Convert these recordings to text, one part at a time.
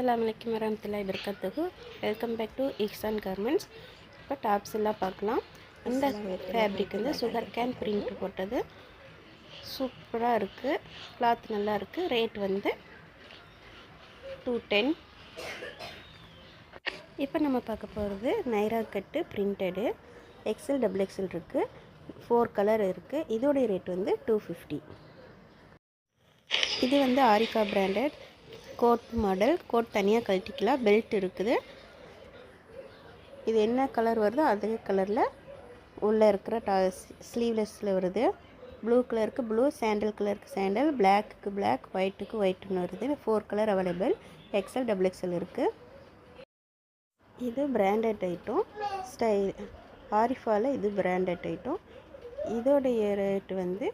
அஸ்ஸலாமு அலைக்கும் வரமத்துல்லாஹி வபரகாத்துஹு welcome back to Ikhsan garments இப்போ டாப்ஸ் எல்லாம் பார்க்கலாம். இந்த ஃபேப்ரிக் வந்து சுகர் கேன் பிரிண்ட் போட்டது. சூப்பராக இருக்குது கிளாத் நல்லா இருக்குது ரேட் வந்து டூ டென் இப்போ நம்ம பார்க்க போகிறது Naira cut printed XL double XL இருக்குது ஃபோர் கலர் இருக்குது இதோடைய ரேட் வந்து டூ ஃபிஃப்டி இது வந்து Arika branded coat model coat தனியாக கழட்டிக்கலாம். பெல்ட் இருக்குது. இது என்ன கலர் வருதோ அதே கலரில் உள்ளே இருக்கிற டா ஸ்லீவ்லெஸ்ஸில் வருது. ப்ளூ கலருக்கு ப்ளூ சாண்டல் கலருக்கு சாண்டல் பிளாக்குக்கு பிளாக் ஒயிட்டுக்கு ஒயிட்னு வருது. Four colour available XL double XL இருக்குது இது பிராண்டட் ஐட்டம் ஸ்டைல் ஆரிஃபாவில் இது பிராண்டட் ஐட்டம் இதோடைய ரேட் வந்து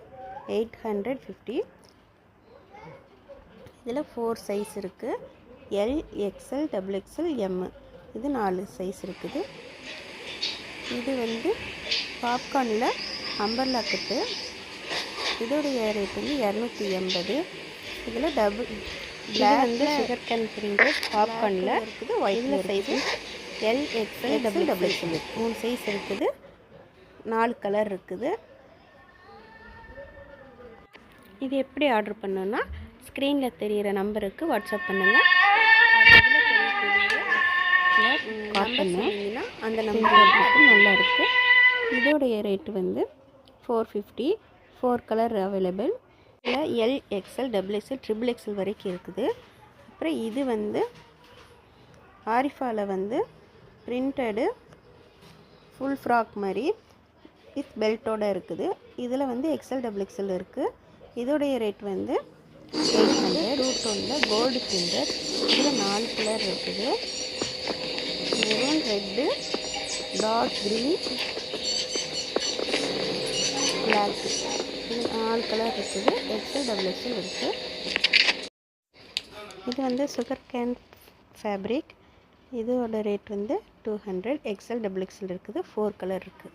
எயிட் ஹண்ட்ரட் ஃபிஃப்டி இதில் ஃபோர் சைஸ் இருக்குது L XL double XL M இது நாலு சைஸ் இருக்குது. இது வந்து பாப்கார்னில் அம்பர்லா கட்டு இதோடைய ரேட் வந்து இரநூத்தி எண்பது. இதில் டபுள் பிளாக் வந்து சுகர் கேன் பிரிண்டட் பாப்கார்னில் இருக்குது ஒயிட்டில் size L XL double double XL மூணு சைஸ் இருக்குது. நாலு கலர் இருக்குது. இது எப்படி ஆர்டர் பண்ணோன்னா ஸ்க்ரீனில் தெரிகிற நம்பருக்கு வாட்ஸ்அப் பண்ணுங்கள் சொன்னீங்கன்னா அந்த நம்பருக்கு நல்லா இருக்குது இதோடைய ரேட்டு வந்து four fifty four colour available இல்லை L XL double XL triple XL வரைக்கும் இருக்குது. அப்புறம் இது வந்து ஆரிஃபாவில் வந்து பிரிண்டடு ஃபுல் ஃப்ராக் மாதிரி வித் பெல்ட்டோடு இருக்குது. இதில் வந்து எக்ஸ்எல் டபுள் எக்ஸ்எல் இருக்குது இதோடைய ரேட் வந்து எயிட் ஹண்ட்ரட் டூ டோனில் கோல்டு பிரிண்டட் இதில் நாலு கலர் இருக்குது. Maroon red dark green black இது நாலு கலர் இருக்குது. எக்ஸல் டபுள் எக்ஸல் இருக்குது இது வந்து சுகர் கேன் ஃபேப்ரிக் இதோட ரேட் வந்து two hundred XL double XL இருக்குது. ஃபோர் கலர் இருக்குது